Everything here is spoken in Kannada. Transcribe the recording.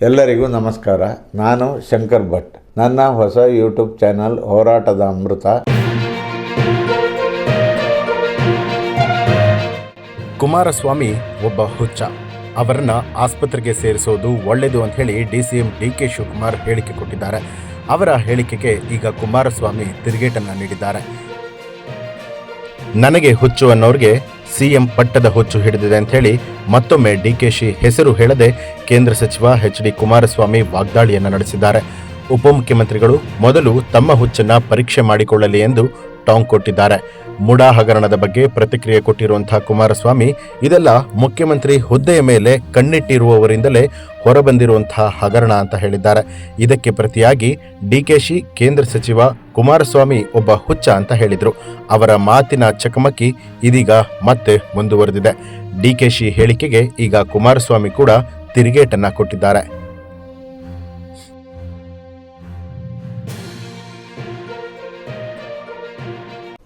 ಎಲ್ಲರಿಗೂ ನಮಸ್ಕಾರ. ನಾನು ಶಂಕರ್ ಭಟ್. ನನ್ನ ಹೊಸ ಯೂಟ್ಯೂಬ್ ಚಾನಲ್ ಹೋರಾಟದ ಅಮೃತ. ಕುಮಾರಸ್ವಾಮಿ ಒಬ್ಬ ಹುಚ್ಚ. ಅವರನ್ನ ಆಸ್ಪತ್ರೆಗೆ ಸೇರಿಸೋದು ಒಳ್ಳೆಯದು ಅಂತ ಹೇಳಿ D C M D K Shivakumar ಹೇಳಿಕೆ ಕೊಟ್ಟಿದ್ದಾರೆ. ಅವರ ಹೇಳಿಕೆಗೆ ಈಗ ಕುಮಾರಸ್ವಾಮಿ ತಿರುಗೇಟನ್ನು ನೀಡಿದ್ದಾರೆ. ನನಗೆ ಹುಚ್ಚು ಅನ್ನೋರಿಗೆ ಸಿಎಂ ಪಟ್ಟದ ಹುಚ್ಚು ಹಿಡಿದಿದೆ ಅಂತ ಹೇಳಿ ಮತ್ತೊಮ್ಮೆ ಡಿಕೆಶಿ ಹೆಸರು ಹೇಳದೆ ಕೇಂದ್ರ ಸಚಿವ ಎಚ್ ಡಿ ಕುಮಾರಸ್ವಾಮಿ ವಾಗ್ದಾಳಿಯನ್ನು ನಡೆಸಿದ್ದಾರೆ. ಉಪಮುಖ್ಯಮಂತ್ರಿಗಳು ಮೊದಲು ತಮ್ಮ ಹುಚ್ಚನ್ನ ಪರೀಕ್ಷೆ ಮಾಡಿಕೊಳ್ಳಲಿ ಎಂದು ಟಾಂಗ್ ಕೊಟ್ಟಿದ್ದಾರೆ. ಮುಡಾ ಹಗರಣದ ಬಗ್ಗೆ ಪ್ರತಿಕ್ರಿಯೆ ಕೊಟ್ಟಿರುವಂತಹ ಕುಮಾರಸ್ವಾಮಿ, ಇದೆಲ್ಲ ಮುಖ್ಯಮಂತ್ರಿ ಹುದ್ದೆಯ ಮೇಲೆ ಕಣ್ಣಿಟ್ಟಿರುವವರಿಂದಲೇ ಹೊರಬಂದಿರುವಂತಹ ಹಗರಣ ಅಂತ ಹೇಳಿದ್ದಾರೆ. ಇದಕ್ಕೆ ಪ್ರತಿಯಾಗಿ ಡಿಕೆಶಿ ಕೇಂದ್ರ ಸಚಿವ ಕುಮಾರಸ್ವಾಮಿ ಒಬ್ಬ ಹುಚ್ಚ ಅಂತ ಹೇಳಿದರು. ಅವರ ಮಾತಿನ ಚಕಮಕಿ ಇದೀಗ ಮತ್ತೆ ಮುಂದುವರೆದಿದೆ. ಡಿಕೆಶಿ ಹೇಳಿಕೆಗೆ ಈಗ ಕುಮಾರಸ್ವಾಮಿ ಕೂಡ ತಿರುಗೇಟನ್ನ ಕೊಟ್ಟಿದ್ದಾರೆ.